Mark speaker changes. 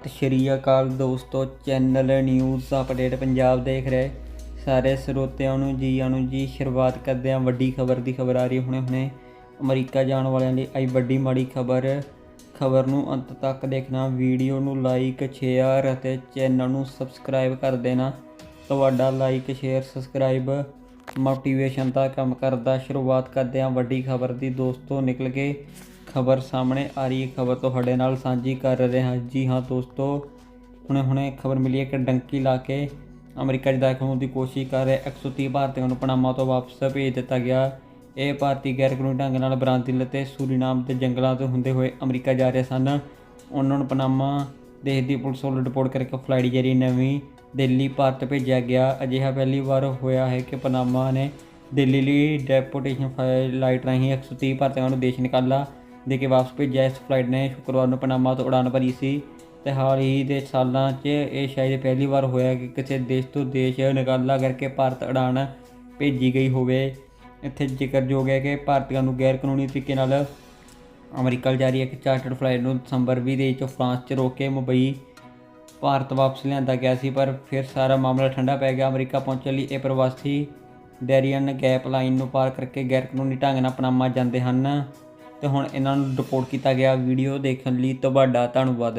Speaker 1: ਸਤਿ ਸ਼੍ਰੀ ਅਕਾਲ ਦੋਸਤੋ channel news update Punjab ਦੇਖ ਰਹੇ। ਸਾਰੇ ਸਰੋਤਿਆਂ ਨੂੰ ਜੀ ਆਇਆਂ ਨੂੰ ਜੀ ਸ਼ੁਰੂਆਤ ਕਰਦੇ ਹਾਂ ਵੱਡੀ ਖਬਰ ਦੀ ਖਬਰ ਆ ਰਹੀ ਹੈ ਹੁਣੇ ਹੁਣੇ ਅਮਰੀਕਾ ਜਾਣ ਵਾਲਿਆਂ ਲਈ ਆਈ ਵੱਡੀ ਮਾੜੀ ਖਬਰ। ਖਬਰ ਨੂੰ ਅੰਤ ਤੱਕ ਦੇਖਣਾ, ਵੀਡੀਓ ਨੂੰ ਲਾਈਕ ਸ਼ੇਅਰ ਅਤੇ ਚੈਨਲ ਨੂੰ ਸਬਸਕ੍ਰਾਈਬ ਕਰ ਦੇਣਾ। ਤੁਹਾਡਾ ਲਾਈਕ ਸ਼ੇਅਰ ਸਬਸਕ੍ਰਾਈਬ ਮੋਟੀਵੇਸ਼ਨ ਦਾ ਕੰਮ ਕਰਦਾ। ਸ਼ੁਰੂਆਤ ਕਰਦੇ ਹਾਂ ਵੱਡੀ ਖਬਰ ਦੀ ਦੋਸਤੋ ਨਿਕਲ ਕੇ ਖਬਰ ਸਾਹਮਣੇ ਆ ਰਹੀ ਹੈ। ਖਬਰ ਤੁਹਾਡੇ ਨਾਲ ਸਾਂਝੀ ਕਰ ਰਹੇ ਹਾਂ। ਜੀ ਹਾਂ ਦੋਸਤੋ, ਹੁਣੇ ਹੁਣੇ ਖਬਰ ਮਿਲੀ ਹੈ ਕਿ ਡੰਕੀ ਲਾ ਕੇ ਅਮਰੀਕਾ 'ਚ ਦਾਖਲ ਹੋਣ ਦੀ ਕੋਸ਼ਿਸ਼ ਕਰ ਰਹੇ। 130 ਭਾਰਤੀਆਂ ਨੂੰ ਪਨਾਮਾ ਤੋਂ ਵਾਪਸ ਭੇਜ ਦਿੱਤਾ ਗਿਆ। ਇਹ ਭਾਰਤੀ ਗੈਰ ਕਾਨੂੰਨੀ ਢੰਗ ਨਾਲ ਬ੍ਰਾਜ਼ੀਲ ਅਤੇ ਸੂਰੀਨਾਮ ਦੇ ਜੰਗਲਾਂ ਤੋਂ ਹੁੰਦੇ ਹੋਏ ਅਮਰੀਕਾ ਜਾ ਰਹੇ ਸਨ। ਉਹਨਾਂ ਨੂੰ ਪਨਾਮਾ ਦੇਸ਼ ਦੀ ਪੁਲਿਸ ਵੱਲੋਂ ਰਿਪੋਰਟ ਕਰਕੇ ਫਲਾਈਟ ਜਰੀ ਨਵੀਂ ਦਿੱਲੀ ਭਾਰਤ ਭੇਜਿਆ ਗਿਆ। ਅਜਿਹਾ ਪਹਿਲੀ ਵਾਰ ਹੋਇਆ ਹੈ ਕਿ ਪਨਾਮਾ ਨੇ ਦਿੱਲੀ ਲਈ ਡੈਪੂਟੇਸ਼ਨ ਫਲਾਈਟ ਰਾਹੀਂ 130 ਭਾਰਤੀਆਂ ਨੂੰ ਦੇਸ਼ ਨਿਕਾਲਾ ਦੇ ਕੇ ਵਾਪਸ ਭੇਜਿਆ। ਇਸ ਫਲਾਈਟ ਨੇ ਸ਼ੁੱਕਰਵਾਰ ਨੂੰ ਪਨਾਮਾ ਤੋਂ ਉਡਾਨ ਭਰੀ ਸੀ। ਤੇ ਹਾਲ ਹੀ ਦੇ ਸਾਲਾਂ 'ਚ ਇਹ ਸ਼ਾਇਦ ਪਹਿਲੀ ਵਾਰ ਹੋਇਆ ਕਿ ਕਿਸੇ ਦੇਸ਼ ਤੋਂ ਦੇਸ਼ ਨਿਕਾਲਾ ਕਰਕੇ ਭਾਰਤ ਉਡਾਨ ਭੇਜੀ ਗਈ ਹੋਵੇ। ਇੱਥੇ ਜ਼ਿਕਰਯੋਗ ਹੈ ਕਿ ਭਾਰਤੀਆਂ ਨੂੰ ਗੈਰ ਕਾਨੂੰਨੀ ਤਰੀਕੇ ਨਾਲ ਅਮਰੀਕਾ ਜਾਰੀ ਇੱਕ ਚਾਰਟਰਡ ਫਲਾਈਟ ਨੂੰ ਦਸੰਬਰ 20 ਦੇ ਵਿੱਚ ਫਰਾਂਸ 'ਚ ਰੋਕ ਕੇ ਮੁੰਬਈ ਭਾਰਤ ਵਾਪਸ ਲਿਆਂਦਾ ਗਿਆ ਸੀ, ਪਰ ਫਿਰ ਸਾਰਾ ਮਾਮਲਾ ਠੰਡਾ ਪੈ ਗਿਆ। ਅਮਰੀਕਾ ਪਹੁੰਚਣ ਲਈ ਇਹ ਪ੍ਰਵਾਸੀ ਡੈਰੀਅਨ ਗੈਪ ਲਾਈਨ ਨੂੰ ਪਾਰ ਕਰਕੇ ਗੈਰ ਕਾਨੂੰਨੀ ਢੰਗ ਨਾਲ ਪਨਾਮਾ ਜਾਂਦੇ ਹਨ ਤੇ ਹੁਣ ਇਹਨਾਂ ਨੂੰ ਰਿਪੋਰਟ ਕੀਤਾ ਗਿਆ। ਵੀਡੀਓ ਦੇਖਣ ਲਈ ਤੁਹਾਡਾ ਧੰਨਵਾਦ।